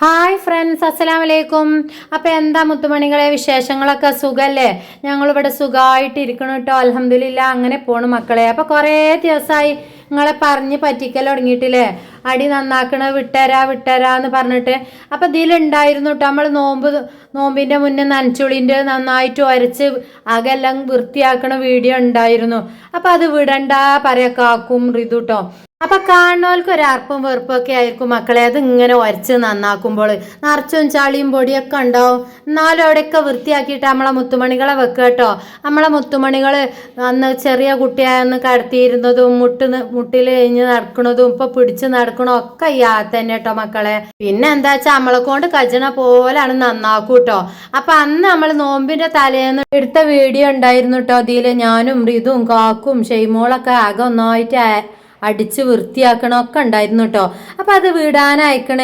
Hi friends അസ്സലാം വലൈക്കും അപ്പോൾ എന്താ മുത്തുമണികളെ വിശേഷങ്ങളൊക്കെ? സുഖമല്ലേ ഞങ്ങളിവിടെ സുഖമായിട്ട് ഇരിക്കണം കേട്ടോ അലഹമില്ല അങ്ങനെ പോണു മക്കളെ. അപ്പോൾ കുറേ ദിവസമായി നിങ്ങളെ പറഞ്ഞ് പറ്റിക്കൽ തുടങ്ങിയിട്ടില്ലേ? അടി നന്നാക്കണ വിട്ടരാ വിട്ടരാ എന്ന് പറഞ്ഞിട്ട്. അപ്പം ഇതിലുണ്ടായിരുന്നു കേട്ടോ നമ്മൾ നോമ്പ് നോമ്പിന്റെ മുന്നേ നനച്ചുളിന്റെ നന്നായിട്ട് ഉരച്ച് അകെല്ലാം വൃത്തിയാക്കണ വീഡിയോ ഉണ്ടായിരുന്നു. അപ്പം അത് വിടണ്ട പറയാ കാക്കും റിതു കേട്ടോ അപ്പൊ കാണുന്നവർക്ക് ഒരു അർപ്പും വെറുപ്പൊക്കെ ആയിരിക്കും മക്കളെ. അത് ഇങ്ങനെ ഉരച്ച് നന്നാക്കുമ്പോൾ നിറച്ചും ചളിയും പൊടിയൊക്കെ ഉണ്ടാവും. എന്നാലും അവിടെയൊക്കെ വൃത്തിയാക്കിയിട്ട് നമ്മളെ മുത്തുമണികളെ വെക്കുക കേട്ടോ. നമ്മളെ മുത്തുമണികൾ അന്ന് ചെറിയ കുട്ടിയായെന്ന് കടത്തിയിരുന്നതും മുട്ട് മുട്ടിൽ കഴിഞ്ഞ് നടക്കണതും ഇപ്പൊ പിടിച്ച് നടക്കണതും ഒക്കെ ഈ തന്നെ കേട്ടോ മക്കളെ. പിന്നെ എന്താ വെച്ചാൽ നമ്മളെ കൊണ്ട് കജണ പോലാണ് നന്നാക്കൂ കേട്ടോ. അപ്പൊ അന്ന് നമ്മൾ നോമ്പിന്റെ തലേന്ന് എടുത്ത വീഡിയോ ഉണ്ടായിരുന്നു കേട്ടോ. അതിൽ ഞാനും റിതും കാക്കും ഷെയ്മോളൊക്കെ ആകെ ഒന്നായിട്ട് അടിച്ച് വൃത്തിയാക്കണമൊക്കെ ഉണ്ടായിരുന്നു കേട്ടോ. അപ്പം അത് വിടാൻ അയക്കണ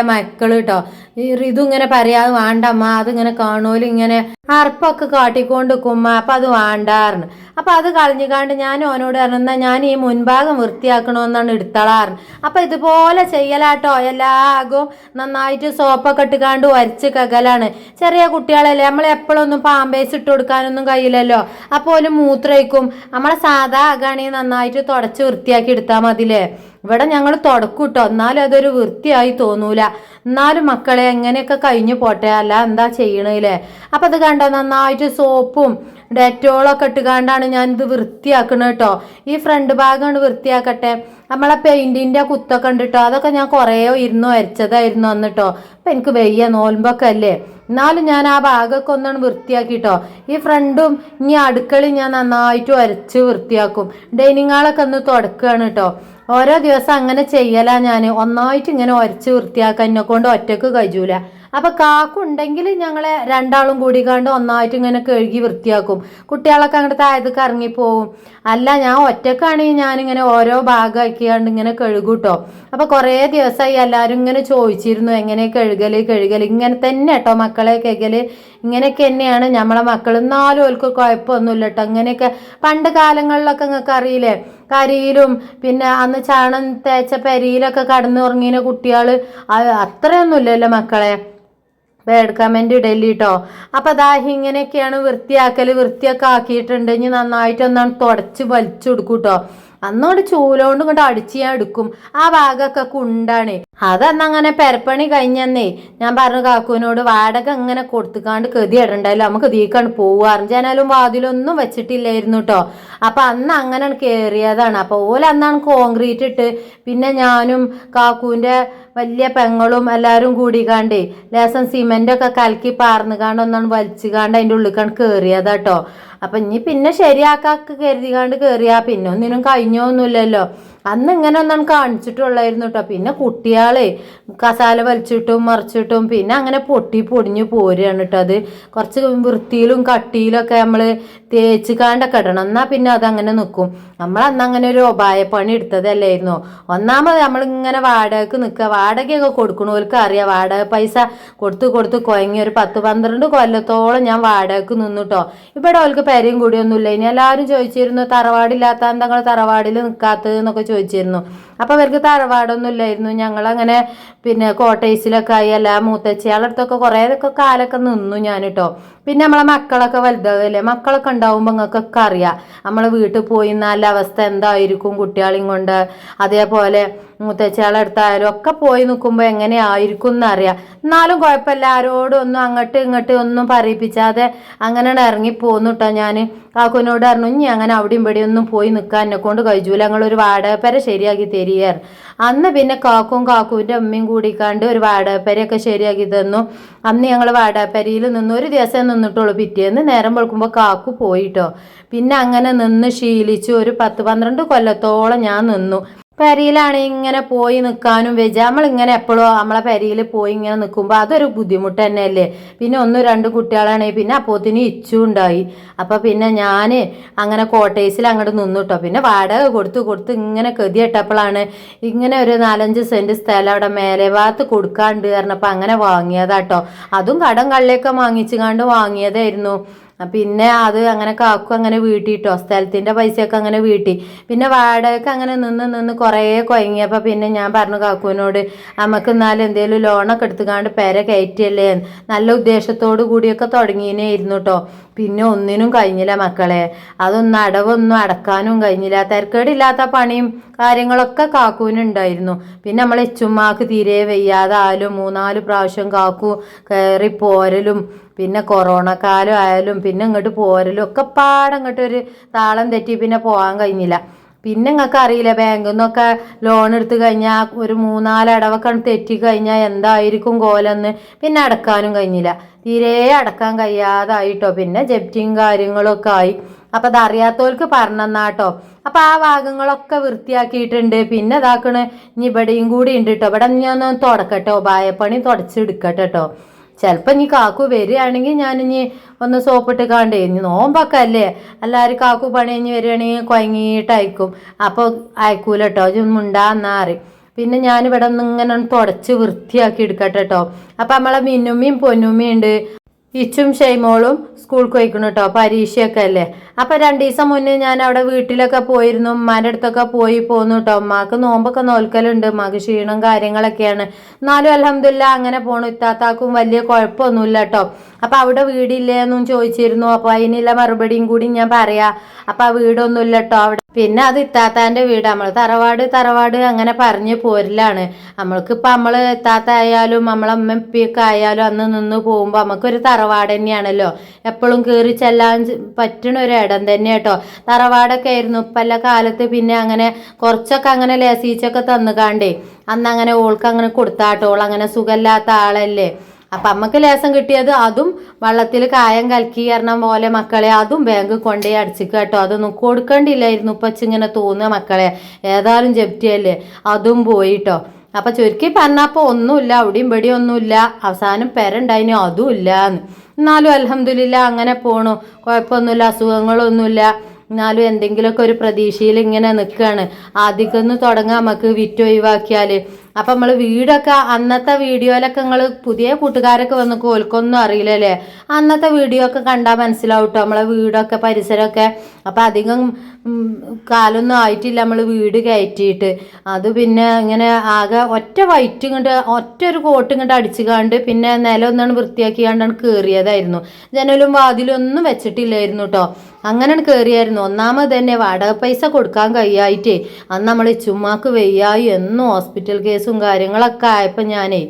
മക്കൾ കേട്ടോ. ഈ ഋതു ഇങ്ങനെ പറയാതെ വേണ്ടമ്മ അതിങ്ങനെ കാണുമല്ലോ ഇങ്ങനെ അർപ്പൊക്കെ കാട്ടിക്കൊണ്ട് കുമ്മ അപ്പം അത് വേണ്ടാറിന് അപ്പം അത് കളഞ്ഞുകാണ്ട് ഞാൻ ഓനോട് പറഞ്ഞു ഞാൻ ഈ മുൻഭാഗം വൃത്തിയാക്കണമെന്നാണ് എടുത്തളാറുണ്ട് അപ്പം ഇതുപോലെ ചെയ്യലാട്ടോ എല്ലാകും നന്നായിട്ട് സോപ്പൊക്കെ ഇട്ടുകാണ്ട് വരച്ച് കകലാണ്. ചെറിയ കുട്ടികളല്ലേ നമ്മൾ എപ്പോഴൊന്നും പാമ്പേസ് ഇട്ട് കൊടുക്കാനൊന്നും കഴിയില്ലല്ലോ. അപ്പോൾ മൂത്രയിക്കും നമ്മളെ സാധാ ആകാണെങ്കിൽ നന്നായിട്ട് തുടച്ച് വൃത്തിയാക്കി എടുത്താൽ മതിലേ. ഇവിടെ ഞങ്ങൾ തുടക്കും കേട്ടോ എന്നാലും അതൊരു വൃത്തിയായി തോന്നൂല. എന്നാലും മക്കളെ എങ്ങനെയൊക്കെ കഴിഞ്ഞു പോട്ടെ? അല്ല എന്താ ചെയ്യണേലേ? അപ്പം അത് കണ്ട? നന്നായിട്ട് സോപ്പും ഡെറ്റോളൊക്കെ ഇട്ടുകാണ്ടാണ് ഞാനിത് വൃത്തിയാക്കണത് കേട്ടോ. ഈ ഫ്രണ്ട് ഭാഗമാണ് വൃത്തിയാക്കട്ടെ. നമ്മളെ പെയിന്റിന്റെ കുത്തൊക്കെ ഉണ്ട് കേട്ടോ അതൊക്കെ ഞാൻ കുറേ ഇരുന്നു അരച്ചതായിരുന്നു അന്ന് കേട്ടോ അപ്പം എനിക്ക് വെയ്യ നോൽമ്പൊക്കെ അല്ലേ? എന്നാലും ഞാൻ ആ ഭാഗമൊക്കെ ഒന്നാണ് വൃത്തിയാക്കിട്ടോ. ഈ ഫ്രണ്ടും ഇനി അടുക്കളയും ഞാൻ നന്നായിട്ട് വരച്ച് വൃത്തിയാക്കും. ഡൈനിങ് ഹാളൊക്കെ ഒന്ന് തുടക്കുകയാണ് കേട്ടോ ഓരോ ദിവസം അങ്ങനെ ചെയ്യലാ ഞാൻ ഒന്നായിട്ട് ഇങ്ങനെ ഉരച്ച് വൃത്തിയാക്കാൻ എന്നെ കൊണ്ട് ഒറ്റയ്ക്ക് കഴിയൂല. അപ്പൊ കാക്കുണ്ടെങ്കിൽ ഞങ്ങളെ രണ്ടാളും കൂടി കണ്ട് ഒന്നായിട്ട് ഇങ്ങനെ കഴുകി വൃത്തിയാക്കും. കുട്ടികളൊക്കെ അങ്ങോട്ട് താഴത്തേക്ക് ഇറങ്ങിപ്പോവും. അല്ല ഞാൻ ഒറ്റക്കാണെങ്കിൽ ഞാനിങ്ങനെ ഓരോ ഭാഗമാക്കിയാണ്ട് ഇങ്ങനെ കഴുകൂട്ടോ. അപ്പൊ കുറേ ദിവസമായി എല്ലാവരും ഇങ്ങനെ ചോദിച്ചിരുന്നു എങ്ങനെ കഴുകൽ? കഴുകൽ ഇങ്ങനെ തന്നെ കേട്ടോ മക്കളെ കഴുകൽ? ഇങ്ങനെയൊക്കെ തന്നെയാണ് നമ്മളെ മക്കൾ എന്നാലും ഓൽക്ക് കുഴപ്പമൊന്നുമില്ല കേട്ടോ അങ്ങനെയൊക്കെ പണ്ട് കാലങ്ങളിലൊക്കെ നിങ്ങൾക്ക് അറിയില്ലേ? കരിയിലും പിന്നെ അന്ന് ചാണം തേച്ച പെരിയിലൊക്കെ കടന്നുറങ്ങിയ കുട്ടികൾ അത്രയൊന്നുമില്ലല്ലോ മക്കളെ. ബാഡ് കമന്റ് ഇടല്ലേ കേട്ടോ അപ്പം അതാ ഇങ്ങനെയൊക്കെയാണ് വൃത്തിയാക്കൽ വൃത്തിയൊക്കെ ആക്കിയിട്ടുണ്ട്. നന്നായിട്ട് ഒന്നാണ് തുടച്ച് വലിച്ചു കൊടുക്കും കേട്ടോ അന്നോട് ചൂലോണ്ട് കൊണ്ട് അടിച്ച് ഞാൻ എടുക്കും. ആ ഭാഗമൊക്കെ കുണ്ടാണ്. അതന്ന് അങ്ങനെ പെരപ്പണി കഴിഞ്ഞന്നേ. ഞാൻ പറഞ്ഞു കാക്കുവിനോട് വാടക ഇങ്ങനെ കൊടുത്തുകാണ്ട് കതി ഇടണ്ടല്ലോ നമുക്ക് തീക്കാണ്ട് പോവാറും ജനാലും വാതിലൊന്നും വെച്ചിട്ടില്ലായിരുന്നു കേട്ടോ അപ്പൊ അന്ന് അങ്ങനെ കയറിയതാണ് അപ്പൊ ഓല അന്നാണ് കോൺക്രീറ്റ് ഇട്ട് പിന്നെ ഞാനും കാക്കുവിന്റെ വലിയ പെങ്ങളും എല്ലാവരും കൂടിക്കാണ്ടേ ലേസം സിമെന്റൊക്കെ കലക്കി പാർന്നുകാണ്ട് ഒന്നാണ് വലിച്ചുകാണ്ട് അതിന്റെ ഉള്ളിക്കാണ്ട് കയറിയതാട്ടോ അപ്പൊ ഇനി പിന്നെ ശരിയാക്കാക്ക് കരുതികാണ്ട് കയറിയാ പിന്നെ ഒന്നിനും കഴിഞ്ഞൊന്നുമില്ലല്ലോ. അന്ന് ഇങ്ങനെ ഒന്നാണ് കാണിച്ചിട്ടുള്ളായിരുന്നു കേട്ടോ പിന്നെ കുട്ടികളെ കസാല വലിച്ചിട്ടും മറിച്ചിട്ടും പിന്നെ അങ്ങനെ പൊട്ടി പൊടിഞ്ഞു പോരുകയാണ് കേട്ടോ അത്. കുറച്ച് വൃത്തിയിലും കട്ടിയിലൊക്കെ നമ്മൾ തേച്ച് കാണ്ടൊക്കെ ഇടണം. എന്നാൽ പിന്നെ അതങ്ങനെ നിൽക്കും നമ്മൾ അന്ന് അങ്ങനെ ഒരു ഉപായപ്പണി എടുത്തതല്ലായിരുന്നു? ഒന്നാമത് നമ്മളിങ്ങനെ വാടകയ്ക്ക് നിൽക്കുക വാടകയൊക്കെ കൊടുക്കണവർക്ക് അറിയാം. വാടക പൈസ കൊടുത്ത് കൊടുത്ത് കുഴങ്ങി ഒരു പത്ത് പന്ത്രണ്ട് കൊല്ലത്തോളം ഞാൻ വാടകയ്ക്ക് നിന്നുട്ടോ. ഇവിടെ അവർക്ക് പെരയും കൂടിയൊന്നുമില്ല. ഇനി എല്ലാവരും ചോദിച്ചിരുന്നു തറവാടില്ലാത്ത എന്താ തറവാടിൽ നിൽക്കാത്തത് എന്നൊക്കെ ചോദിച്ചിരുന്നു. അപ്പോൾ അവർക്ക് തറവാടൊന്നും ഇല്ലായിരുന്നു ഞങ്ങളങ്ങനെ പിന്നെ കോട്ടേഴ്സിലൊക്കെ ആയി. അല്ല മൂത്തച്ചയാളടുത്തൊക്കെ അടുത്തൊക്കെ ഒക്കെ കാലൊക്കെ നിന്നു ഞാൻ കേട്ടോ പിന്നെ നമ്മളെ മക്കളൊക്കെ വലുതാവല്ലേ? മക്കളൊക്കെ ഉണ്ടാവുമ്പോൾ നിങ്ങൾക്കൊക്കെ അറിയാം. നമ്മളെ വീട്ടിൽ പോയി നല്ല അവസ്ഥ എന്തായിരിക്കും കുട്ടികളെയും കൊണ്ട്? അതേപോലെ മൂത്തച്ഛയാളെ അടുത്തായാലും ഒക്കെ പോയി നിൽക്കുമ്പോൾ എങ്ങനെയായിരിക്കും എന്നറിയാം എന്നാലും കുഴപ്പമില്ല ആരോടും ഒന്നും അങ്ങോട്ട് ഇങ്ങോട്ട് ഒന്നും പറയിപ്പിച്ചാതെ അങ്ങനെ ഇറങ്ങി പോന്നു കേട്ടോ ഞാൻ കാക്കുവിനോട് പറഞ്ഞു ഇനി അങ്ങനെ അവിടെയും ഇവിടെയും ഒന്നും പോയി നിൽക്കാൻ എന്നെ കൊണ്ട് കഴിച്ചൂല ഞങ്ങളൊരു വാടകപ്പര ശരിയാക്കി തരിക അന്ന് പിന്നെ കാക്കും കാക്കുവിന്റെ അമ്മയും കൂടി കൂടിക്കാണ്ട് ഒരു വാടകപ്പരയൊക്കെ ശരിയാക്കി തന്നു. അന്ന് ഞങ്ങൾ വാടകപ്പരയിൽ നിന്ന് ഒരു ദിവസം നിന്നിട്ടുള്ളൂ. പിറ്റേന്ന് നേരം വെളുക്കുമ്പോൾ കാക്കു പോയിട്ടോ പിന്നെ അങ്ങനെ നിന്ന് ശീലിച്ചു ഒരു പത്ത് പന്ത്രണ്ട് കൊല്ലത്തോളം ഞാൻ നിന്നു. പെരിയിലാണ് ഇങ്ങനെ പോയി നിൽക്കാനും നമ്മൾ നമ്മളിങ്ങനെ എപ്പോഴും നമ്മളെ പെരയിൽ പോയി ഇങ്ങനെ നിൽക്കുമ്പോൾ അതൊരു ബുദ്ധിമുട്ട് തന്നെയല്ലേ? പിന്നെ ഒന്നും രണ്ട് കുട്ടികളാണെങ്കിൽ പിന്നെ അപ്പോത്തിന് ഇച്ചു ഉണ്ടായി. അപ്പോൾ പിന്നെ ഞാൻ അങ്ങനെ കോട്ടേഴ്സിൽ അങ്ങോട്ട് നിന്നു കേട്ടോ പിന്നെ വാടക കൊടുത്ത് കൊടുത്ത് ഇങ്ങനെ കെതിയിട്ടപ്പോഴാണ് ഇങ്ങനെ ഒരു നാലഞ്ച് സെന്റ് സ്ഥലം അവിടെ മേലെ ഭാഗത്ത് കൊടുക്കാണ്ട് പറഞ്ഞപ്പോൾ അങ്ങനെ വാങ്ങിയതാട്ടോ. അതും കടം കള്ളിയൊക്കെ വാങ്ങിച്ചു കണ്ട് വാങ്ങിയതായിരുന്നു. പിന്നെ അത് അങ്ങനെ കാക്കും അങ്ങനെ വീട്ടിട്ടോ സ്ഥലത്തിന്റെ പൈസയൊക്കെ അങ്ങനെ വീട്ടി. പിന്നെ വാടകയ്ക്ക് അങ്ങനെ നിന്ന് നിന്ന് കുറേ കുഴങ്ങിയപ്പോൾ പിന്നെ ഞാൻ പറഞ്ഞു കാക്കുവിനോട് നമുക്ക് എന്നാലും എന്തെങ്കിലും ലോണൊക്കെ എടുത്തുകാണ്ട് പെര കയറ്റിയല്ലേ നല്ല ഉദ്ദേശത്തോടു കൂടിയൊക്കെ തുടങ്ങിയേനായിരുന്നു കേട്ടോ പിന്നെ ഒന്നിനും കഴിഞ്ഞില്ല മക്കളെ. അതൊന്നും അടവൊന്നും അടക്കാനും കഴിഞ്ഞില്ല. തിരക്കേടില്ലാത്ത പണിയും കാര്യങ്ങളൊക്കെ കാക്കൂനുണ്ടായിരുന്നു. പിന്നെ നമ്മൾ എച്ചുമ്മാക്ക് തീരെ വയ്യാതായാലും മൂന്നാൽ പ്രാവശ്യം കാക്കു കയറി പോരലും പിന്നെ കൊറോണ കാലം ആയാലും പിന്നെ ഇങ്ങോട്ട് പോരലും ഒക്കെ പാടങ്ങോട്ടൊരു താളം തെറ്റി പിന്നെ പോകാൻ കഴിഞ്ഞില്ല. പിന്നെ നിങ്ങൾക്ക് അറിയില്ല ബാങ്കിൽ നിന്നൊക്കെ ലോൺ എടുത്തു കഴിഞ്ഞാൽ ഒരു മൂന്നാൽ അടവൊക്കെ തെറ്റി കഴിഞ്ഞാൽ എന്തായിരിക്കും കോലെന്ന്. പിന്നെ അടക്കാനും കഴിഞ്ഞില്ല. തീരെ അടക്കാൻ കഴിയാതായിട്ടോ. പിന്നെ ജപ്റ്റിയും കാര്യങ്ങളൊക്കെ ആയി. അപ്പം അറിയാത്തവർക്ക് പറഞ്ഞെന്നാട്ടോ. അപ്പം ആ ഭാഗങ്ങളൊക്കെ വൃത്തിയാക്കിയിട്ടുണ്ട്. പിന്നെ ഇതാക്കണ് ഇനി ഇവിടെയും കൂടി ഉണ്ട് കേട്ടോ ഇവിടെ ഞാൻ ഒന്ന് തുടക്കട്ടോ. ബായപ്പണി തുടച്ചെടുക്കട്ടെ കേട്ടോ ചിലപ്പോൾ ഇനി കാക്കു വരികയാണെങ്കിൽ ഞാനിനി ഒന്ന് സോപ്പിട്ട് കാണ്ടേ ഇനി നോമ്പാക്കല്ലേ. എല്ലാവരും കാക്കു പണി കഴിഞ്ഞ് വരികയാണെങ്കിൽ കുഴങ്ങിയിട്ട് അയക്കും അപ്പോൾ അയക്കൂല കേട്ടോ ഇത് മുണ്ടാന്നാ അറിയും പിന്നെ ഞാനിവിടെ നിന്ന് ഇങ്ങനെ ഒന്ന് തുടച്ച് വൃത്തിയാക്കി എടുക്കട്ടെ കേട്ടോ അപ്പം നമ്മളെ മിന്നുമ്മയും പൊന്നുമ്മയും ഉണ്ട്. ഇച്ചും ഷെയ്മോളും സ്കൂൾ പോയിക്കണം കേട്ടോ പരീക്ഷയൊക്കെ അല്ലേ? അപ്പം രണ്ട് ദിവസം മുന്നേ ഞാൻ അവിടെ വീട്ടിലൊക്കെ പോയിരുന്നു ഉമ്മാന്റെ അടുത്തൊക്കെ പോയി പോന്നു കേട്ടോ ഉമ്മാക്ക് നോമ്പൊക്കെ നോൽക്കലുണ്ട് ഉമ്മാക്ക് ക്ഷീണം കാര്യങ്ങളൊക്കെയാണ്. എന്നാലും അലഹമില്ല അങ്ങനെ പോണു. ഇത്താത്താക്കും വലിയ കുഴപ്പമൊന്നുമില്ല കേട്ടോ അപ്പം അവിടെ വീടില്ലേ എന്നും ചോദിച്ചിരുന്നു. അപ്പോൾ അതിനുള്ള മറുപടിയും കൂടി ഞാൻ പറയാ. അപ്പോൾ ആ വീടൊന്നുമില്ല കേട്ടോ അവിടെ. പിന്നെ അത് ഇത്താത്താന്റെ വീട്. നമ്മൾ തറവാട് തറവാട് അങ്ങനെ പറഞ്ഞ് പോരലാണ്. നമ്മൾക്കിപ്പോൾ നമ്മൾ ഇത്താത്ത ആയാലും നമ്മളെ അമ്മ ഉപ്പയൊക്കെ ആയാലും അന്ന് നിന്ന് പോകുമ്പോൾ നമുക്കൊരു തറവാട് തന്നെയാണല്ലോ. എപ്പോഴും കയറി ചെല്ലാൻ പറ്റുന്ന ഒരു ഇടം തന്നെ കേട്ടോ തറവാടൊക്കെ ആയിരുന്നു. ഇപ്പല്ല കാലത്ത് പിന്നെ അങ്ങനെ കുറച്ചൊക്കെ അങ്ങനെ ലേസീച്ചൊക്കെ തന്നുകാണ്ടേ. അന്ന് അങ്ങനെ ഓൾക്ക് അങ്ങനെ കൊടുത്താട്ടോ. ഓൾ അങ്ങനെ സുഖമില്ലാത്ത ആളല്ലേ. അപ്പം അമ്മയ്ക്ക് ലേസം കിട്ടിയത് അതും വള്ളത്തിൽ കായം കലക്കി കാരണം പോലെ മക്കളെ അതും ബാങ്ക് കൊണ്ടേ അടിച്ചു കേട്ടോ. അതൊന്നും കൊടുക്കണ്ടില്ലായിരുന്നു. ഇങ്ങനെ തോന്നുക മക്കളെ. ഏതായാലും ജപ്റ്റിയല്ലേ അതും പോയിട്ടോ അപ്പം ചുരുക്കി പറഞ്ഞപ്പോൾ ഒന്നുമില്ല അവിടെയും ഇവിടെയും ഒന്നുമില്ല. അവസാനം പെരണ്ടായിനോ അതും ഇല്ല എന്നാലും അലഹമില്ല അങ്ങനെ പോണു. കുഴപ്പമൊന്നുമില്ല അസുഖങ്ങളൊന്നുമില്ല. എന്നാലും എന്തെങ്കിലുമൊക്കെ ഒരു പ്രതീക്ഷയിൽ ഇങ്ങനെ നിൽക്കുകയാണ് ആദ്യമൊക്കെ ഒന്ന് തുടങ്ങാം നമുക്ക് വിറ്റ് ഒഴിവാക്കിയാൽ അപ്പം നമ്മൾ വീടൊക്കെ അന്നത്തെ വീഡിയോയിലൊക്കെ നിങ്ങൾ പുതിയ കൂട്ടുകാരൊക്കെ വന്ന് കോൽക്കൊന്നും അറിയില്ലല്ലേ അന്നത്തെ വീഡിയോ ഒക്കെ കണ്ടാൽ മനസ്സിലാവും കേട്ടോ നമ്മളെ വീടൊക്കെ പരിസരമൊക്കെ. അപ്പം അധികം കാലൊന്നും ആയിട്ടില്ല നമ്മൾ വീട് കയറ്റിയിട്ട്. അത് പിന്നെ ഇങ്ങനെ ആകെ ഒറ്റ വൈറ്റ് ഇങ്ങോട്ട് ഒറ്റ ഒരു കോട്ട് ഇങ്ങോട്ട് അടിച്ചു കാണ്ട് പിന്നെ നില ഒന്നാണ് വൃത്തിയാക്കിയാണ്ടാണ് കയറിയതായിരുന്നു ജനലും വാതിലും ഒന്നും വെച്ചിട്ടില്ലായിരുന്നു കേട്ടോ അങ്ങനെ കയറിയായിരുന്നു ഒന്നാമത് തന്നെ വാടക പൈസ കൊടുക്കാൻ കഴിയായിട്ടേ. അന്ന് നമ്മൾ ചുമ്മാക്ക് വെയ്യായി എന്നും ഹോസ്പിറ്റൽ കേസും കാര്യങ്ങളൊക്കെ ആയപ്പോൾ ഞാനേ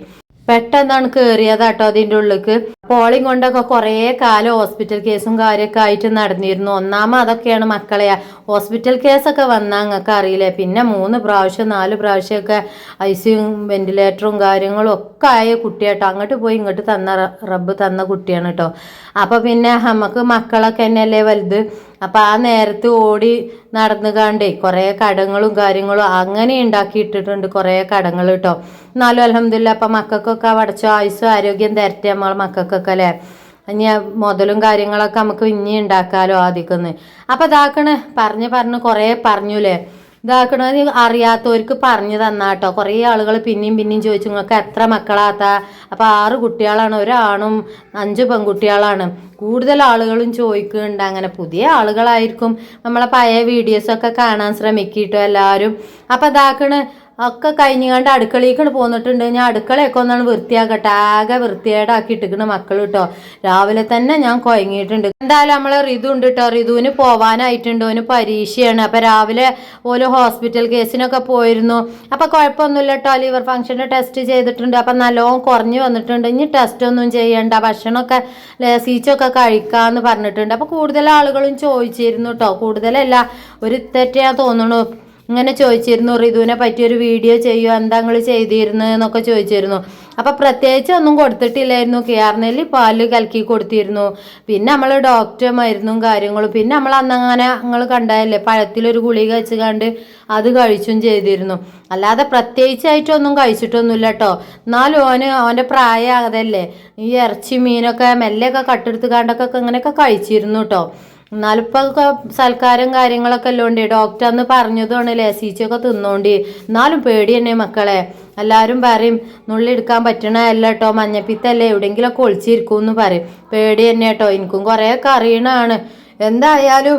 പെട്ടെന്നാണ് കയറിയതാട്ടോ അതിന്റെ ഉള്ളിക്ക്. പോളിങ് കൊണ്ടൊക്കെ കുറേ കാലം ഹോസ്പിറ്റൽ കേസും കാര്യമൊക്കെ ആയിട്ട് നടന്നിരുന്നു. ഒന്നാമത് അതൊക്കെയാണ് മക്കളെ. ഹോസ്പിറ്റൽ കേസൊക്കെ വന്നാൽ നിങ്ങൾക്ക് അറിയില്ലേ? പിന്നെ മൂന്ന് പ്രാവശ്യം നാല് പ്രാവശ്യമൊക്കെ ഐ സിയും വെന്റിലേറ്ററും കാര്യങ്ങളും ഒക്കെ ആയ കുട്ടിയാട്ടോ. അങ്ങോട്ട് പോയി ഇങ്ങോട്ട് തന്ന റബ്ബ് തന്ന കുട്ടിയാണ് കേട്ടോ അപ്പോൾ പിന്നെ നമുക്ക് മക്കളൊക്കെ തന്നെയല്ലേ വലുത്. അപ്പം ആ നേരത്ത് ഓടി നടന്നു കണ്ടേ കുറേ കടങ്ങളും കാര്യങ്ങളും അങ്ങനെ ഉണ്ടാക്കിയിട്ടിട്ടുണ്ട് കുറേ കടങ്ങൾ കേട്ടോ എന്നാലും അലഹമില്ല അപ്പം മക്കൾക്കൊക്കെ അടച്ചോ ആയുസ്സും ആരോഗ്യം തരട്ടെ നമ്മൾ മക്കൾക്കൊക്കെ അല്ലേ? ഇനി മുതലും കാര്യങ്ങളൊക്കെ നമുക്ക് ഇനി ഉണ്ടാക്കാലോ ആദ്യക്കൊന്ന്. അപ്പം ഇതാക്കണ് പറഞ്ഞ് പറഞ്ഞ് കുറേ പറഞ്ഞുല്ലേ ഇതാക്കണത് അറിയാത്തവർക്ക് പറഞ്ഞു തന്നാട്ടോ. കുറേ ആളുകൾ പിന്നെയും പിന്നെയും ചോദിച്ചു നിങ്ങൾക്ക് എത്ര മക്കളാത്ത? അപ്പോൾ ആറ് കുട്ടികളാണ് ഒരാണും അഞ്ച് പെൺകുട്ടികളാണ്. കൂടുതൽ ആളുകളും ചോദിക്കുന്നുണ്ട്. അങ്ങനെ പുതിയ ആളുകളായിരിക്കും നമ്മളെ പഴയ വീഡിയോസൊക്കെ കാണാൻ ശ്രമിക്കിട്ടോ എല്ലാവരും. അപ്പോൾ ഇതാക്കണ് ഒക്കെ കഴിഞ്ഞുകൊണ്ട് അടുക്കളയിലേക്ക് പോന്നിട്ടുണ്ട്. ഞാൻ അടുക്കളയൊക്കെ ഒന്നാണ് വൃത്തിയാക്കട്ടെ. ആകെ വൃത്തിയേടാക്കിയിട്ടിരിക്കണ മക്കൾ കേട്ടോ രാവിലെ തന്നെ ഞാൻ കുഴങ്ങിയിട്ടുണ്ട് എന്തായാലും നമ്മളെ ഋതു ഉണ്ട് കേട്ടോ ഋതുവിന് പോവാനായിട്ടുണ്ട്. ഓന് പരീക്ഷയാണ്. അപ്പം രാവിലെ ഓരോ ഹോസ്പിറ്റൽ കേസിനൊക്കെ പോയിരുന്നു. അപ്പം കുഴപ്പമൊന്നുമില്ല കേട്ടോ ലിവർ ഫംഗ്ഷന്റെ ടെസ്റ്റ് ചെയ്തിട്ടുണ്ട്. അപ്പം നല്ലോണം കുറഞ്ഞു വന്നിട്ടുണ്ട്. ഇനി ടെസ്റ്റ് ഒന്നും ചെയ്യണ്ട. ഭക്ഷണമൊക്കെ സീച്ചൊക്കെ കഴിക്കാമെന്ന് പറഞ്ഞിട്ടുണ്ട്. അപ്പോൾ കൂടുതൽ ആളുകളും ചോദിച്ചിരുന്നു കേട്ടോ കൂടുതലല്ല. ഒരു തെറ്റാ തോന്നുന്നു. ഇങ്ങനെ ചോദിച്ചിരുന്നു റിതുവിനെ പറ്റിയൊരു വീഡിയോ ചെയ്യുമോ എന്താ നിങ്ങൾ ചെയ്തിരുന്നു? എന്നൊക്കെ ചോദിച്ചിരുന്നു. അപ്പം പ്രത്യേകിച്ച് ഒന്നും കൊടുത്തിട്ടില്ലായിരുന്നു. കിയാർനെല്ലി പാൽ കലക്കി കൊടുത്തിരുന്നു. പിന്നെ നമ്മൾ ഡോക്ടർ മരുന്നും കാര്യങ്ങളും പിന്നെ നമ്മൾ അന്നങ്ങനെ നിങ്ങൾ കണ്ടായല്ലേ പഴത്തിലൊരു ഗുളി വെച്ച് കണ്ട് അത് കഴിച്ചും ചെയ്തിരുന്നു. അല്ലാതെ പ്രത്യേകിച്ചായിട്ടൊന്നും കഴിച്ചിട്ടൊന്നുമില്ല കേട്ടോ എന്നാലും ഓന് അവന്റെ പ്രായം അതല്ലേ ഈ ഇറച്ചി മീനൊക്കെ മെല്ലെയൊക്കെ കട്ടെടുത്ത് കണ്ടൊക്കെ ഇങ്ങനെയൊക്കെ കഴിച്ചിരുന്നു കേട്ടോ എന്നാലും ഇപ്പൊ സൽക്കാരം കാര്യങ്ങളൊക്കെ അല്ലോണ്ട് ഡോക്ടർ അന്ന് പറഞ്ഞതുമാണ് ലസീച്ചൊക്കെ തിന്നോണ്ട്. എന്നാലും പേടി തന്നെ മക്കളെ. എല്ലാവരും പറയും നുള്ളെടുക്കാൻ പറ്റണല്ല കേട്ടോ മഞ്ഞപ്പിത്തല്ലേ എവിടെയെങ്കിലുമൊക്കെ ഒളിച്ചിരിക്കും എന്ന് പറയും. പേടി തന്നെ കേട്ടോ എനിക്കും കുറേയൊക്കെ അറിയണതാണ്. എന്തായാലും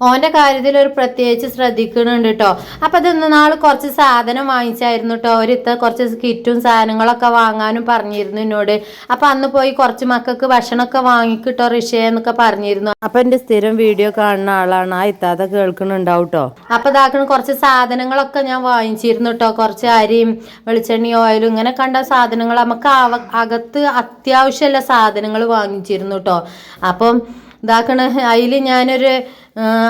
ഓന്റെ കാര്യത്തിൽ ഒരു പ്രത്യേകിച്ച് ശ്രദ്ധിക്കുന്നുണ്ട് കേട്ടോ അപ്പൊ അത് നാൾ കുറച്ച് സാധനം വാങ്ങിച്ചായിരുന്നു കേട്ടോ ഒരിത്ത കുറച്ച് കിറ്റും സാധനങ്ങളൊക്കെ വാങ്ങാനും പറഞ്ഞിരുന്നു എന്നോട്. അപ്പൊ അന്ന് പോയി കുറച്ച് മക്കൾക്ക് ഭക്ഷണമൊക്കെ വാങ്ങിക്കിട്ടോ റിഷേ എന്നൊക്കെ പറഞ്ഞിരുന്നു. അപ്പൊ എന്റെ സ്ഥിരം വീഡിയോ കാണുന്ന ആളാണ്. ആ ഇത്താതെ കേൾക്കുന്നുണ്ടാവും കേട്ടോ അപ്പൊ ഇതാക്കണ കുറച്ച് സാധനങ്ങളൊക്കെ ഞാൻ വാങ്ങിച്ചിരുന്നു കേട്ടോ കുറച്ച് അരിയും വെളിച്ചെണ്ണയും ഓയിലും ഇങ്ങനെ കണ്ട സാധനങ്ങൾ. നമുക്ക് അകത്ത് അത്യാവശ്യമുള്ള സാധനങ്ങൾ വാങ്ങിച്ചിരുന്നു കേട്ടോ അപ്പം ഇതാക്കണ അതിൽ ഞാനൊരു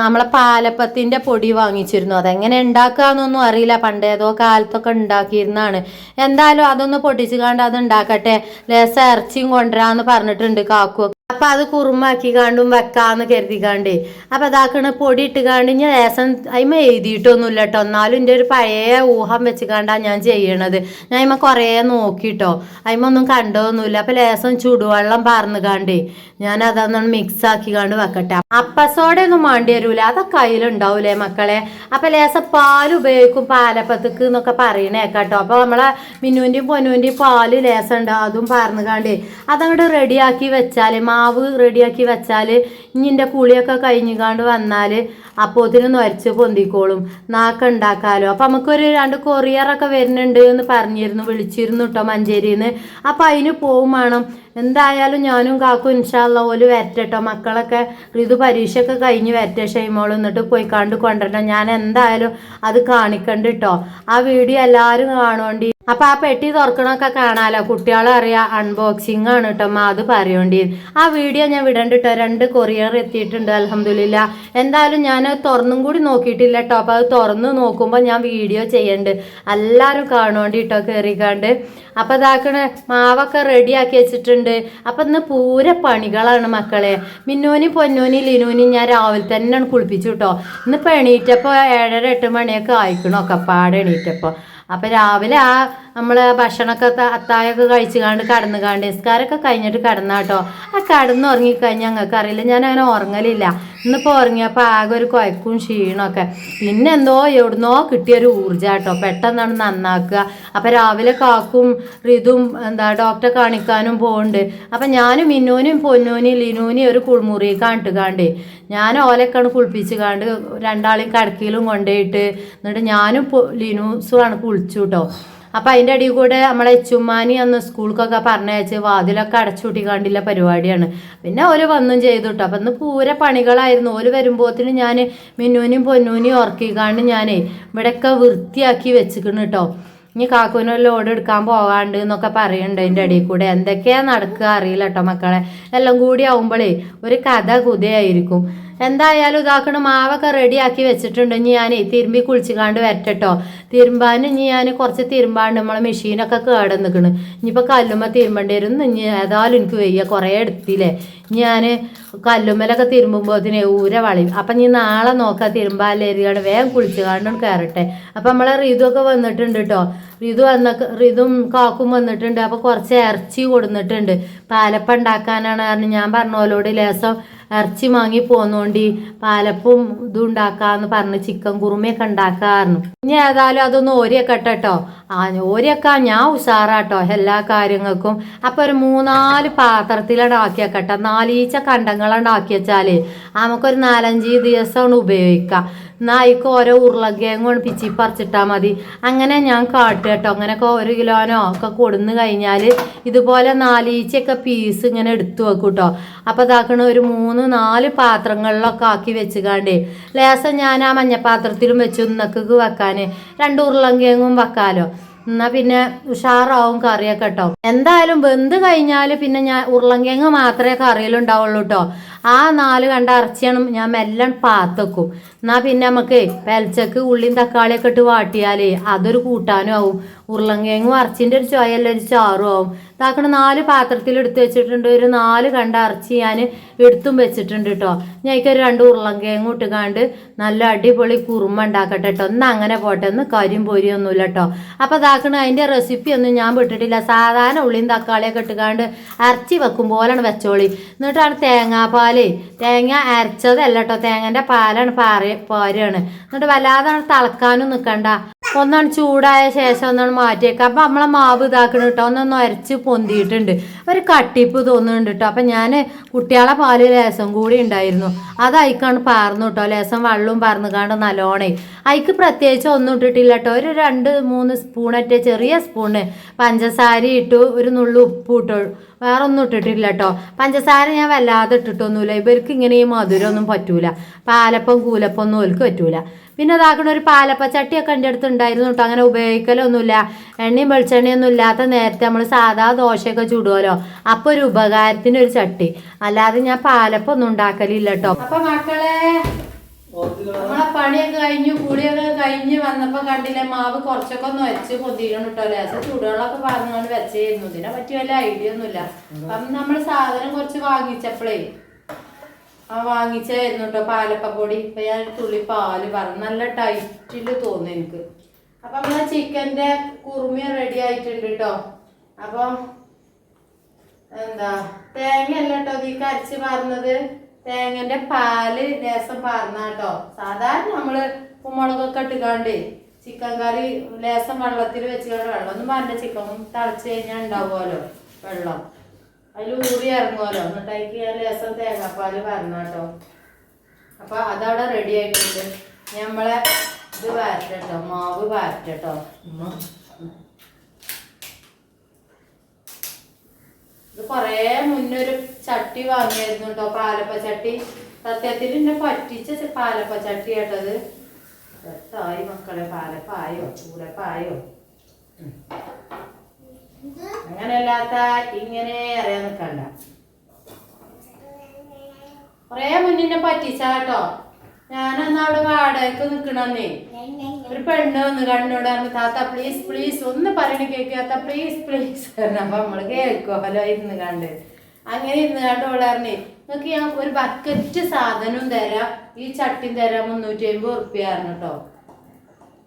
നമ്മളെ പാലപ്പത്തിന്റെ പൊടി വാങ്ങിച്ചിരുന്നു. അതെങ്ങനെ ഉണ്ടാക്കാന്നൊന്നും അറിയില്ല. പണ്ടേതോ കാലത്തൊക്കെ ഉണ്ടാക്കിയിരുന്നാണ് എന്തായാലും അതൊന്ന് പൊട്ടിച്ച് കണ്ട് അത് ഉണ്ടാക്കട്ടെ ലേസ ഇറച്ചിയും കൊണ്ടുവരാമെന്ന് പറഞ്ഞിട്ടുണ്ട് കാക്കു അപ്പൊ അത് കുറുമാക്കി കാണ്ടും വെക്കാന്ന് കരുതിക്കാണ്ട്. അപ്പൊ അതാക്കണ പൊടി ഇട്ട് കാണ്ട് ഞാൻ ലേസം അതിമ എഴുതിയിട്ടൊന്നുമില്ല കേട്ടോ എന്നാലും എന്റെ ഒരു പഴയ ഊഹം വെച്ച് കാണ്ടാ ഞാൻ ചെയ്യണത്. ഞാൻ അതിമ കുറേ നോക്കിട്ടോ. അതിമ ഒന്നും കണ്ടതൊന്നുമില്ല. അപ്പൊ ലേസം ചുടുവെള്ളം പാർന്ന് കാണ്ടേ ഞാൻ അതൊന്നും മിക്സ് ആക്കി കാണ്ട് വെക്കട്ടെ. അപ്പസോടെ ഒന്നും വേണ്ടി വരൂല. അതൊക്കെ അതിലുണ്ടാവൂലേ മക്കളെ? അപ്പൊ ലേസം പാൽ ഉപയോഗിക്കും പാലപ്പത്തേക്ക് എന്നൊക്കെ പറയണേ കേട്ടോ. അപ്പൊ നമ്മളെ മിന്നുവിന്റെയും പൊന്നുവിന്റെയും പാൽ ലേസം ഉണ്ടാവും അതും പാർന്ന് കാണ്ടേ അതങ്ങോട്ട് റെഡിയാക്കി വെച്ചാൽ മാവ് റെഡിയാക്കി വെച്ചാൽ ഇഞ്ഞിന്റെ കുളിയൊക്കെ കഴിഞ്ഞുകാണ്ട് അപ്പോൾ അപ്പോത്തിന് നൊരച്ച് പൊന്തിക്കോളും. നാക്ക ഉണ്ടാക്കാലോ. അപ്പം നമുക്കൊരു രണ്ട് കൊറിയറൊക്കെ വരുന്നുണ്ട് എന്ന് പറഞ്ഞിരുന്നു വിളിച്ചിരുന്നു കേട്ടോ മഞ്ചേരിന്ന്. അപ്പം അതിന് പോവും വേണം. എന്തായാലും ഞാനും കാക്കും ഇൻഷാല്ല ഓൽ വരട്ടെട്ടോ മക്കളൊക്കെ ഇത് പരീക്ഷയൊക്കെ കഴിഞ്ഞ് വരട്ടെ ഷെയ്മോൾ എന്നിട്ട് പോയി കണ്ട് കൊണ്ടുവരണം ഞാൻ എന്തായാലും അത് കാണിക്കണ്ട് കേട്ടോ ആ വീഡിയോ എല്ലാവരും കാണുവേണ്ടി അപ്പൊ ആ പെട്ടി തുറക്കണൊക്കെ കാണാലോ? കുട്ടികളെ അറിയാം അൺബോക്സിങ് ആണ് കേട്ടോ അത് പറയേണ്ടി ആ വീഡിയോ ഞാൻ വിടണ്ട കേട്ടോ രണ്ട് കൊറിയർ എത്തിയിട്ടുണ്ട് അലഹമില്ല എന്തായാലും ഞാൻ തുറന്നും കൂടി നോക്കിയിട്ടില്ല കേട്ടോ അപ്പൊ അത് തുറന്ന് നോക്കുമ്പോൾ ഞാൻ വീഡിയോ ചെയ്യണ്ട്. എല്ലാവരും കാണുവേണ്ടി കേട്ടോ കയറിക്കാണ്ട് അപ്പൊ ഇതാക്കണ മാവൊക്കെ റെഡിയാക്കി വെച്ചിട്ടുണ്ട്. അപ്പൊ ഇന്ന് പൂര പണികളാണ് മക്കളെ. മിന്നൂനി പൊന്നൂനി ലിനൂനി ഞാൻ രാവിലെ തന്നെയാണ് കുളിപ്പിച്ചു കേട്ടോ ഇന്നിപ്പോൾ എണീറ്റപ്പോൾ ഏഴര എട്ട് മണിയൊക്കെ ആയിക്കണോ ഒക്കെ പാടെ എണീറ്റപ്പോൾ അപ്പൊ രാവിലെ ആ നമ്മൾ ഭക്ഷണമൊക്കെ അത്തായൊക്കെ കഴിച്ചു കാണ്ട് കടന്നു കാണ്ട് നിസ്കാരമൊക്കെ കഴിഞ്ഞിട്ട് കടന്നാട്ടോ. ആ കടന്ന് ഉറങ്ങിക്കഴിഞ്ഞാൽ ഞങ്ങൾക്ക് അറിയില്ല ഞാൻ അങ്ങനെ ഉറങ്ങലില്ല. ഇന്നിപ്പോൾ ഉറങ്ങിയപ്പോൾ ആകെ ഒരു കുഴക്കും ക്ഷീണമൊക്കെ പിന്നെ എന്തോ എവിടുന്നോ കിട്ടിയൊരു ഊർജാട്ടോ. പെട്ടെന്നാണ് നന്നാക്കുക. അപ്പം രാവിലെ കാക്കും റിതും എന്താ ഡോക്ടറെ കാണിക്കാനും പോകുന്നുണ്ട് അപ്പം ഞാനും മിന്നൂനും പൊന്നൂനും ലിനൂനും ഒരു കുളിമുറി കാണിട്ട് കാണ്ടേ. ഞാൻ ഓലക്കാണ് കുളിപ്പിച്ച് കാണ്ട് രണ്ടാളെയും കടക്കിയിലും കൊണ്ടുപോയിട്ട് എന്നിട്ട് ഞാനും ലിനൂസുമാണ് കുളിച്ചു കേട്ടോ അപ്പം അതിന്റെ അടിയിൽ കൂടെ നമ്മളെ ചുമ്മാനി അന്ന് സ്കൂൾക്കൊക്കെ പറഞ്ഞയച്ച് വാതിലൊക്കെ അടച്ചുകൂട്ടി കണ്ടില്ല പരിപാടിയാണ്. പിന്നെ ഓര് വന്നും ചെയ്തു കേട്ടോ അപ്പം ഇന്ന് പൂര പണികളായിരുന്നു. ഓര് വരുമ്പോത്തിന് ഞാൻ മിന്നൂനും പൊന്നൂനും ഉറക്കിക്കാണ്ട് ഞാൻ ഇവിടെയൊക്കെ വൃത്തിയാക്കി വെച്ചിക്കണ് കേട്ടോ ഇനി കാക്കൂനെല്ലാം ഒരു ലോഡ് എടുക്കാൻ പോകാണ്ട് എന്നൊക്കെ പറയുന്നുണ്ട് അതിന്റെ ഇടയിൽ കൂടെ. എന്തൊക്കെയാ നടക്കുക അറിയില്ല കേട്ടോ മക്കളെ. എല്ലാം കൂടി ആവുമ്പോഴേ ഒരു കഥ കുതയായിരിക്കും. എന്തായാലും ഇതാക്കണ മാവൊക്കെ റെഡിയാക്കി വെച്ചിട്ടുണ്ട്. ഇനി ഞാൻ തിരുമ്പി കുളിച്ചിക്കാണ്ട് വരട്ടോ തിരുമ്പാൻ ഇനി ഞാൻ കുറച്ച് തിരുമ്പാണ്ട് നമ്മളെ മെഷീനൊക്കെ കേട് നിൽക്കണ് ഇനിയിപ്പോൾ കല്ലുമ്മ തിരുമ്പേണ്ടി വരും. ഇനി ഏതായാലും എനിക്ക് വയ്യ. കുറേ എടുത്തില്ലേ? ഞാൻ കല്ലുമ്മലൊക്കെ തിരുമ്പുമ്പോഴത്തേന് ഊര വളി. അപ്പം ഇനി നാളെ നോക്കാം. തിരുമ്പാലേരിയാണ് വേഗം കുളിച്ചുകാണ്ടും കയറട്ടെ അപ്പം നമ്മളെ റിതുവൊക്കെ വന്നിട്ടുണ്ട് കേട്ടോ റിതു വന്ന റിതും കാക്കും വന്നിട്ടുണ്ട്. അപ്പോൾ കുറച്ച് ഇറച്ചി കൊടുന്നിട്ടുണ്ട്. പാലപ്പം ഉണ്ടാക്കാനാണ് കാരണം ഞാൻ പറഞ്ഞ പോലോട് ലേസം ഇറച്ചി വാങ്ങി പോന്നോണ്ടി പാലപ്പും ഇതും ഉണ്ടാക്കാന്ന് പറഞ്ഞ് ചിക്കൻ കുറുമയൊക്കെ ഉണ്ടാക്കാറുണ്ട് ഇനി ഏതായാലും അതൊന്ന് ഓരിയൊക്കെ ഇട്ടോ ആ ഓരിയൊക്കെ ഞാൻ ഉഷാറാട്ടോ എല്ലാ കാര്യങ്ങൾക്കും. അപ്പൊ ഒരു മൂന്നാൽ പാത്രത്തിലാണ് ആക്കിയൊക്കെ നാലീച്ച കണ്ടങ്ങളാണ് ആക്കി വെച്ചാൽ. നമുക്കൊരു നാലഞ്ച് ദിവസമാണ് ഉപയോഗിക്കാം. അതിക്ക് ഓരോ ഉരുളക്കിഴങ്ങ് പിച്ചി പറിച്ചിട്ടാൽ മതി. അങ്ങനെ ഞാൻ കാട്ടുക കേട്ടോ. അങ്ങനെയൊക്കെ ഒരു കിലോനോ ഒക്കെ കൊടുന്ന് കഴിഞ്ഞാൽ ഇതുപോലെ നാലീച്ചയൊക്കെ പീസ് ഇങ്ങനെ എടുത്തു വെക്കും കേട്ടോ അപ്പോൾ ഇതാക്കണ ഒരു മൂന്ന് നാല് പാത്രങ്ങളിലൊക്കെ ആക്കി വെച്ച് കാണ്ടേ ലേസം ഞാൻ ആ മഞ്ഞപ്പാത്രത്തിലും വെച്ചു ഇന്നക്ക് വെക്കാൻ രണ്ട് ഉരുളങ്കിഴങ്ങും വെക്കാലോ. എന്നാൽ പിന്നെ ഉഷാറാവും കറിയൊക്കെ കേട്ടോ എന്തായാലും വെന്ത് കഴിഞ്ഞാൽ പിന്നെ ഞാൻ ഉരുളങ്കിഴങ്ങ് മാത്രമേ കറിയിലുണ്ടാവുള്ളൂ കേട്ടോ ആ നാല് കണ്ട ഇറച്ചിയാണ് ഞാൻ മെല്ലെ പാത്തക്കും എന്നാ പിന്നെ നമുക്ക് പെലച്ചക്ക് ഉള്ളിയും തക്കാളിയൊക്കെ ഇട്ട് വാട്ടിയാലേ അതൊരു കൂട്ടാനും ആവും. ഉരുളങ്കിഴങ്ങ് അറച്ചിന്റെ ഒരു ചോയല്ല ഒരു ചാറും. ആവും ഇതാക്കണ നാല് പാത്രത്തിൽ എടുത്ത് വെച്ചിട്ടുണ്ട്. ഒരു നാല് കണ്ട അറച്ചി ഞാൻ എടുത്തും വെച്ചിട്ടുണ്ട് കേട്ടോ ഞാൻ ഒരു രണ്ട് ഉരുളങ്കിഴങ്ങ് ഇട്ടുകാണ്ട് നല്ല അടിപൊളി കുറുമ ഉണ്ടാക്കട്ടെ കേട്ടോ ഒന്ന് അങ്ങനെ പോട്ടെ ഒന്ന് കരിയും പൊരിയൊന്നുമില്ല കേട്ടോ അപ്പോൾ ഇതാക്കണ അതിന്റെ റെസിപ്പി ഒന്നും ഞാൻ വിട്ടിട്ടില്ല. സാധാരണ ഉള്ളിയും തക്കാളിയൊക്കെ ഇട്ടുകാണ്ട് അരച്ചി വെക്കും പോലെയാണ് വെച്ചോളി. എന്നിട്ടാണ് തേങ്ങാപ്പാൽ. തേങ്ങ അരച്ചതല്ല കേട്ടോ തേങ്ങന്റെ പാലാണ് പാറ പോരുകയാണ് എന്നിട്ട് വല്ലാതെ തിളക്കാനും നിൽക്കണ്ട ഒന്നാണ് ചൂടായ ശേഷം ഒന്നാണ് മാറ്റിയേക്കുക അപ്പം നമ്മളെ മാവ് ഇതാക്കണം കേട്ടോ ഒന്നൊന്ന് അരച്ച് പൊന്തിയിട്ടുണ്ട്. ഒരു കട്ടിപ്പ് തോന്നുന്നുണ്ട് കേട്ടോ അപ്പം ഞാൻ കുട്ടികളെ പാൽ ലേസം കൂടി ഉണ്ടായിരുന്നു. അത് അയക്കാണ് പാർന്നു കേട്ടോ ലേസം വെള്ളവും പാർന്നു കാണ്ട് നല്ലോണേ. അയക്ക് പ്രത്യേകിച്ച് ഒന്നും ഇട്ടിട്ടില്ല കേട്ടോ ഒരു രണ്ട് മൂന്ന് സ്പൂണറ്റ ചെറിയ സ്പൂണ് പഞ്ചസാര ഇട്ടു. ഒരു നുള്ളു ഉപ്പ് ഇട്ടു. വേറെ ഒന്നും ഇട്ടിട്ടില്ല കേട്ടോ പഞ്ചസാര ഞാൻ വല്ലാതെ ഇട്ടിട്ടൊന്നുമില്ല. ഇവർക്ക് ഇങ്ങനെ ഈ മധുരമൊന്നും പറ്റൂല. പാലപ്പം കൂലപ്പം ഒന്നും ഓൽക്ക് പറ്റൂല. പിന്നെ അതാക്കണ ഒരു പാലപ്പ ചട്ടിയൊക്കെ എന്റെ അടുത്ത് ഉണ്ടായിരുന്നു കേട്ടോ അങ്ങനെ ഉപയോഗിക്കലൊന്നുമില്ല. എണ്ണയും വെളിച്ചെണ്ണയൊന്നും ഇല്ലാത്ത നേരത്തെ നമ്മൾ സാധാ ദോശയൊക്കെ ചുടുമല്ലോ അപ്പോൾ ഒരു ഉപകാരത്തിന് ഒരു ചട്ടി. അല്ലാതെ ഞാൻ പാലപ്പം ഒന്നും ഉണ്ടാക്കലില്ല കേട്ടോ അപ്പൊ മക്കളെ നമ്മളെ പണിയൊക്കെ കഴിഞ്ഞു കുളിയൊക്കെ കഴിഞ്ഞ് വന്നപ്പോ കണ്ടില്ലേ മാവ് കുറച്ചൊക്കെ ഒന്ന് വെച്ച് പൊന്തിക്കണം കേട്ടോ. ലേശം ചൂടുകളൊക്കെ പറഞ്ഞുകൊണ്ട് വെച്ചായിരുന്നു ഇതിനെ പറ്റി വല്ല ഐഡിയ ഒന്നുമില്ല. അപ്പം നമ്മൾ സാധനം കുറച്ച് വാങ്ങിച്ചപ്പോഴേ ആ വാങ്ങിച്ചായിരുന്നു കേട്ടോ പാലപ്പപ്പൊടി. ഇപ്പൊ ഞാൻ തുള്ളി പാൽ പറഞ്ഞു. നല്ല ടൈറ്റിൽ തോന്നുന്നു എനിക്ക്. അപ്പൊ നമ്മളെ ചിക്കന്റെ കുറുമി റെഡി ആയിട്ടുണ്ട് കേട്ടോ. അപ്പം എന്താ തേങ്ങ അല്ല കേട്ടോ ഈ കരച്ച് പറഞ്ഞത് തേങ്ങന്റെ പാൽ ലേസം പാർന്ന കേട്ടോ സാധാരണ നമ്മൾ കുമ്മുളകൊക്കെ ഇട്ടുകാണ്ട് ചിക്കൻ കറി ലേസം വെള്ളത്തിൽ വെച്ചുകൊണ്ട് വെള്ളം ഒന്നും പറഞ്ഞ ചിക്കൻ തിളച്ച് കഴിഞ്ഞാൽ ഉണ്ടാവുമല്ലോ വെള്ളം. അതിൽ ഊറി ഇറങ്ങുമല്ലോ. എന്നിട്ടേക്ക് ഞാൻ ലേസം തേങ്ങാപ്പാൽ പറഞ്ഞ കേട്ടോ അപ്പൊ അതവിടെ റെഡി ആയിട്ടുണ്ട്. നമ്മളെ ഇത് വാരട്ടോ മാവ് വാരട്ടോ ഇത് കൊറേ ഒരു ചട്ടി വാങ്ങിയായിരുന്നു കേട്ടോ പാലപ്പ ചട്ടി. സത്യത്തിൽ എന്നെ പറ്റിച്ച പാലപ്പ ചട്ടി കേട്ടത് എത്തായി മക്കളെ പാലപ്പായോ ചൂലപ്പായോ. അങ്ങനെയല്ലാത്ത ഇങ്ങനെ അറിയാൻ നിക്കണ്ട. കൊറേ മുന്നിനെ പറ്റിച്ച കേട്ടോ ഞാനന്ന് അവിടെ വാടകയ്ക്ക് നിക്കണന്നേ ഒരു പെണ്ണ് വന്ന് കണ്ണോട് പറഞ്ഞു താത്ത പ്ലീസ് പ്ലീസ് ഒന്ന് പറയണ കേൾക്കാത്ത പ്ലീസ് പ്ലീസ് പറഞ്ഞു. അപ്പൊ നമ്മൾ കേൾക്കുമല്ലോ ഇരുന്ന് കണ്ട്. അങ്ങനെ ഇരുന്ന് കണ്ട് ഓൾ പറഞ്ഞേ ഞാൻ ഒരു ബക്കറ്റ് സാധനവും തരാം. ഈ ചട്ടിയും തരാം മുന്നൂറ്റി അമ്പത് ഉറുപ്പിയ കേട്ടോ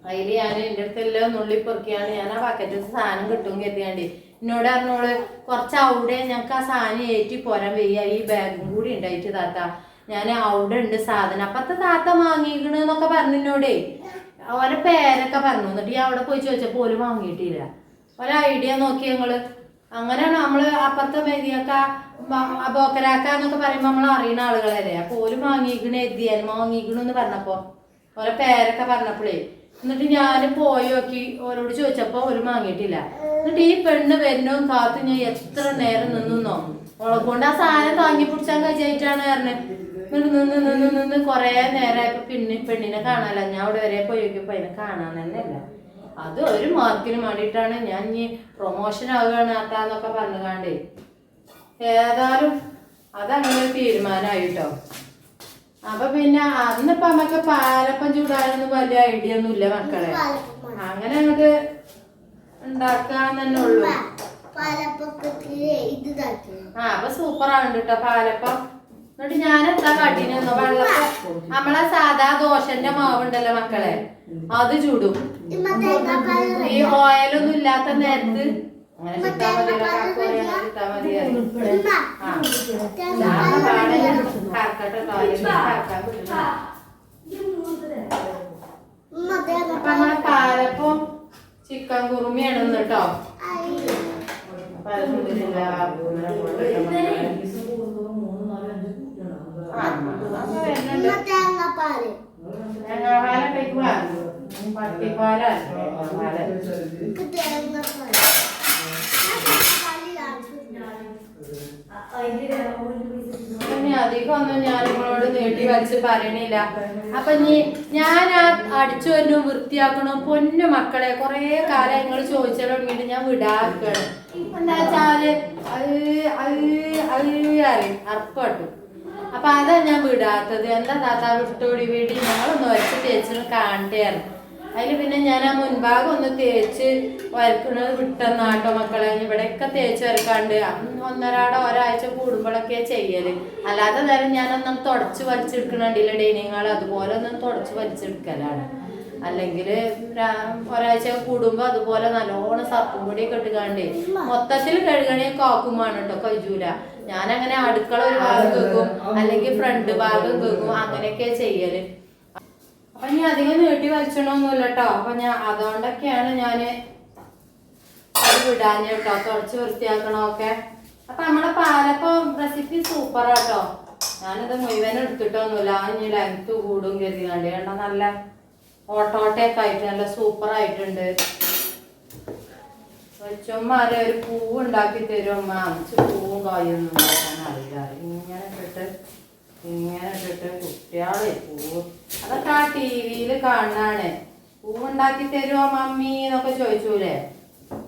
അതിൽ ഞാൻ എന്റെ അടുത്തെല്ലാം നുള്ളി പൊറുക്കിയാണ് ഞാൻ ആ ബക്കറ്റ് സാധനം കിട്ടും കരുതിയാണ്ട് എന്നോട് പറഞ്ഞോൾ കുറച്ച് അവിടെ ഞങ്ങൾക്ക് ആ സാധനം ഏറ്റി പോരാൻ വയ്യ. ഈ ബാഗും കൂടി ഉണ്ടായിട്ട് താത്ത. ഞാൻ അവിടെ ഉണ്ട് സാധനം. അപ്പത്തെ താത്ത വാങ്ങിക്കണ് എന്നൊക്കെ പറഞ്ഞു എന്നോടേ ഓലെ പേരൊക്കെ പറഞ്ഞു. എന്നിട്ട് ഞാൻ അവിടെ പോയി ചോദിച്ചപ്പോൾ ഓൽ വാങ്ങിയിട്ടില്ല. ഒരു ഐഡിയ നോക്കി ഞങ്ങൾ. അങ്ങനെയാണ് നമ്മൾ അപ്പുറത്തെ മെതിയൊക്കെ ബോക്കരാക്ക എന്നൊക്കെ പറയുമ്പോ നമ്മൾ അറിയുന്ന ആളുകളല്ലേ. അപ്പൊ ഓൽ വാങ്ങിക്കണ് എത്തിയാലും വാങ്ങിക്കണു എന്ന് പറഞ്ഞപ്പോ ഓരോ പേരൊക്കെ പറഞ്ഞപ്പോഴേ എന്നിട്ട് ഞാൻ പോയി നോക്കി. ഓരോട് ചോദിച്ചപ്പോ ഒരു വാങ്ങിയിട്ടില്ല. എന്നിട്ട് ഈ പെണ്ണ് വരുന്നതും കാത്തു ഞാൻ എത്ര നേരം നിന്നോ ഓളെ കൊണ്ട് ആ സാധനം താങ്ങി പിടിച്ചാൽ കഴിച്ചായിട്ടാണ് പറഞ്ഞത് എന്നിട്ട് നിന്ന് നിന്ന് നിന്ന് കൊറേ നേരമായപ്പോ പിന്നെ പെണ്ണിനെ കാണാല്ല. ഞാൻ അവിടെ വരെ പോയി നോക്കിയപ്പോ അതിനെ കാണാൻ തന്നെ അത് ഒരു മാർക്കിന് വേണ്ടിയിട്ടാണ് ഞാൻ ഇനി പ്രൊമോഷൻ ആവുകയാണ് ആട്ടാന്നൊക്കെ പറഞ്ഞുകാണ്ടേ ഏതായാലും അതങ്ങനെ തീരുമാനമായി കേട്ടോ അപ്പൊ പിന്നെ അന്നിപ്പോ നമുക്ക് പാലപ്പം ചൂടാനൊന്നും വലിയ ഐഡിയ ഒന്നും ഇല്ല മക്കളെ. അങ്ങനെ അങ്ങോട്ട് ഉണ്ടാക്കാൻ തന്നെ ഉള്ളൂ. പാലപ്പൊക്കത്തിൽ ഇത് ഇതാക്കി. ആ അപ്പൊ സൂപ്പർ ആണ് കേട്ടോ പാലപ്പം. എന്നിട്ട് ഞാൻ എന്താ കാട്ടിനെന്നോ വെള്ളം നമ്മളെ സാധാ ദോശന്റെ മാവുണ്ടല്ലോ മക്കളെ. അത് ചൂടും. ഈ ഓയിലൊന്നും ഇല്ലാത്ത നേരത്ത് നമ്മളെ പാലപ്പം ചിക്കൻ കുറുമിയാണ് കേട്ടോ. അപ്പൊ എനിക്ക് തേങ്ങാപ്പാൽ ഞാൻ നിങ്ങളോട് നീട്ടി വലിച്ച് പറയണില്ല അപ്പൊ നീ ഞാൻ ആ അടിച്ചു വന്നു വൃത്തിയാക്കണം പൊന്നു മക്കളെ കൊറേ കാലം നിങ്ങൾ ചോദിച്ചാൽ തുടങ്ങിയിട്ട് ഞാൻ വിടാക്കണം എന്താ വെച്ചാൽ അത് അറിയും അർപ്പട്ടു അപ്പൊ അതാ ഞാൻ വിടാത്തത്. എന്താ താത്ത വിട്ടോടി വീടി? ഞങ്ങളൊന്ന് ഒരച്ച് തേച്ചൊന്ന് കാണട്ടെയാണ് അതിൽ പിന്നെ ഞാൻ ആ മുൻഭാഗം ഒന്ന് തേച്ച് വരക്കുന്നത് വിട്ടെന്നാട്ടോ മക്കളെ. ഇവിടെയൊക്കെ തേച്ച് വരക്കാണ്ട് ഒന്നരാടോ ഒരാഴ്ച കൂടുമ്പോഴൊക്കെ ചെയ്യൽ. അല്ലാതെ നേരം ഞാനൊന്നും തുടച്ച് വലിച്ചെടുക്കണില്ല ഡൈനിങ് ഹാൾ അതുപോലെ ഒന്നും തുടച്ച് വലിച്ചെടുക്കലാണ്. അല്ലെങ്കിൽ ഒരാഴ്ച കൂടുമ്പോ അതുപോലെ നല്ലോണം സർപ്പും പൊടിയൊക്കെ ഇട്ടുകാണ്ട്. മൊത്തത്തിൽ കഴുകണേ കാക്കുമാണ് കേട്ടോ കഴിയൂല അങ്ങനെ അടുക്കള ഒരു ഭാഗം കേൾക്കും അല്ലെങ്കിൽ ഫ്രണ്ട് ഭാഗം കേൾക്കും അങ്ങനെയൊക്കെ ചെയ്യൽ. അപ്പൊ ഞാൻ അധികം നീട്ടി വലിച്ചണമൊന്നുമില്ല കേട്ടോ. അപ്പൊ ഞാൻ അതുകൊണ്ടൊക്കെയാണ് ഞാൻ അത് വിടാഞ്ഞ കേട്ടോ. തുടച്ച് വൃത്തിയാക്കണമൊക്കെ അപ്പൊ നമ്മളെ പാലപ്പം റെസിപ്പി സൂപ്പറാട്ടോ ഞാനിത് മുഴുവൻ എടുത്തിട്ടൊന്നുമില്ല. ഇനി ലെങ്ത് കൂടും കരുതിയാണ്ട്. കണ്ട നല്ല ഓട്ടോട്ടയൊക്കെ ആയിട്ട് നല്ല സൂപ്പർ വെച്ചമ്മമാരെ ഒരു പൂവ് ഉണ്ടാക്കി തരും അമ്മ. അമിച്ച് പൂവും കായൊന്നും ഉണ്ടാക്കാൻ അറിയില്ല. ഇങ്ങനെ ഇട്ടിട്ട് ഇങ്ങനെ ഇട്ടിട്ട് കുട്ടിയാളെ പൂവ്. അതൊക്കെ ആ ടി വിയിൽ കാണാണ് പൂവ് ഉണ്ടാക്കി തരുമോ മമ്മി? എന്നൊക്കെ ചോദിച്ചൂലേ?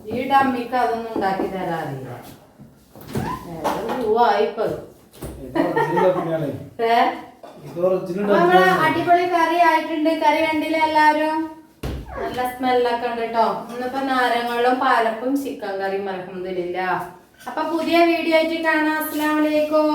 വീട് അമ്മിക്ക് അതൊന്നും ഉണ്ടാക്കി തരാറില്ല പൂവായിപ്പോ. അടിപൊളി കറി ആയിട്ടുണ്ട്. കറി കണ്ടില്ല എല്ലാരും? നല്ല സ്മെല്ലൊക്കെ ഉണ്ട് കേട്ടോ ഇന്നിപ്പോ നാരങ്ങളും പാലപ്പും ചിക്കൻ കറിയും അലഹമില്ല അപ്പൊ പുതിയ വീഡിയോ ആയിട്ട് കാണാം. അസ്സലാമലൈക്കും